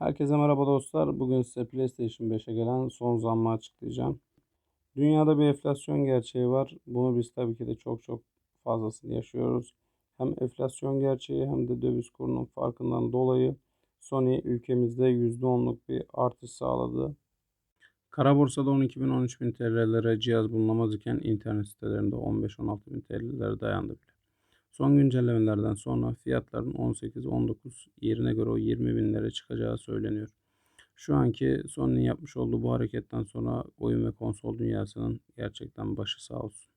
Herkese merhaba dostlar. Bugün size PlayStation 5'e gelen son zammı açıklayacağım. Dünyada bir enflasyon gerçeği var. Bunu biz tabii ki de çok çok fazlasını yaşıyoruz. Hem enflasyon gerçeği hem de döviz kurunun farkından dolayı Sony ülkemizde %10'luk bir artış sağladı. Kara borsada 12.000-13.000 TL'lere cihaz bulunamaz iken internet sitelerinde 15-16.000 TL'lere dayandı bile. Son güncellemelerden sonra fiyatların 18-19 yerine göre o 20 binlere çıkacağı söyleniyor. Şu anki Sony'nin yapmış olduğu bu hareketten sonra oyun ve konsol dünyasının gerçekten başı sağ olsun.